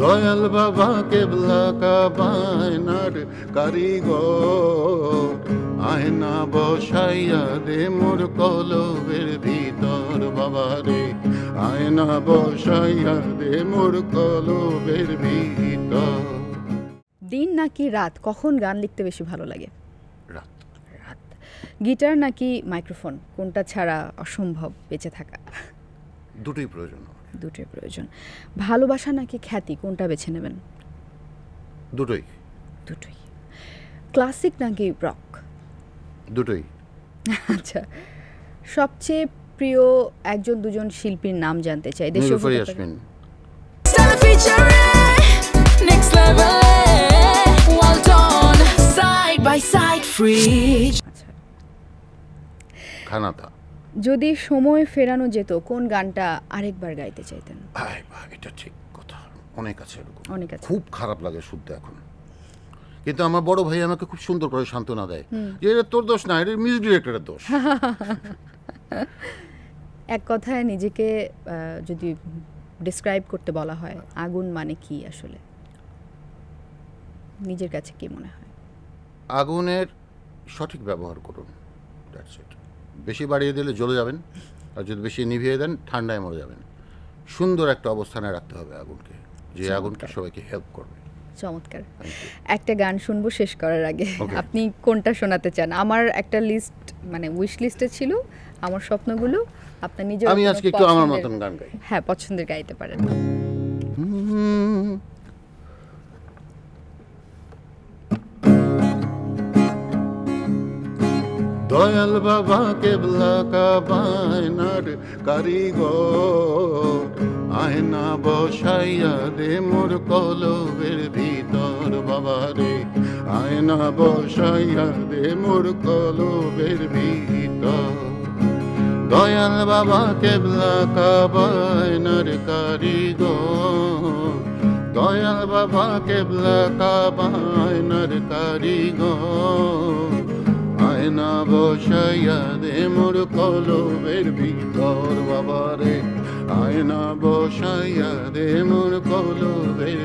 দয়াল বাবা কেবলা কাবায়নার কারিগর। আয়না বসাইয়া দে মোর কলবের ভিতর বাবা রে। আয়না বসাইয়া দে মোর কলবের ভিতর। দিন নাকি রাত? কখন গান লিখতে বেশি ভালো লাগে? রাত। রাত। গিটার নাকি মাইক্রোফোন? কোনটা ছাড়া অসম্ভব বেঁচে থাকা? দুটোই প্রয়োজন। দুটোই প্রয়োজন। ভালোবাসা নাকি খ্যাতি? কোনটা বেছে নেবেন? দুটোই। দুটোই। ক্লাসিক নাকি রক? দুটোই। আচ্ছা। সবচেয়ে প্রিয় একজন দুজন শিল্পীর নাম জানতে চাই। দেশীয়। ইয়াসমিন. আচ্ছা। খানাতা। যদি সময় ফেরানো যেত কোন গানটা আরেকবার গাইতে চাইতেন? ভাই ভাই এটা ঠিক কথা। অনেক আছে এরকম। অনেক আছে। খুব খারাপ লাগে শুনতে এখন। কিন্তু আমার বড় ভাই আমাকে খুব সুন্দর করে সান্ত্বনা দেয় যে এটা তোর দোষ না এটা মিউজিক ডিরেক্টরের দোষ। এক কথায় নিজেকে আহ, যদি ডিসক্রাইব করতে বলা হয় আগুন মানে কি আসলে? নিজের কাছে কি মনে হয়? আগুনের সঠিক ব্যবহার করুন That's it. বেশি বাড়িয়ে দিলে জ্বলে যাবেন আর যদি বেশি নিভিয়ে দেন ঠান্ডায় মরে যাবেন। সুন্দর একটা অবস্থানে রাখতে হবে আগুনকে যে আগুনকে সবাইকে হেল্প করবে। চমৎকার। একটা গান শুনব শেষ করার আগে। আপনি কোনটা শোনাতে চান? আমার একটা লিস্ট মানে উইশ লিস্টে ছিল আমার স্বপ্নগুলো আপনার নিজের আমি আজকে একটু আমার মতন গান গাই। হ্যাঁ পছন্দের গাইতে পারেন। দয়াল বাবা কেবলা কাবায়নার কারিগর। আয়না বসাইয়া দে মোর কলবের ভিতর বাবা রে। আয়না বসাইয়া দে মোর কলবের ভিতর। দয়াল বাবা কেবলা কাবায়নার কারিগর। দয়াল বাবা কেবলা কাবায়নার কারিগর। আয়না বসাইয়া দে মোর কলবের ভিতর বাবারে। আয়না বসাইয়া দে মোর কলবের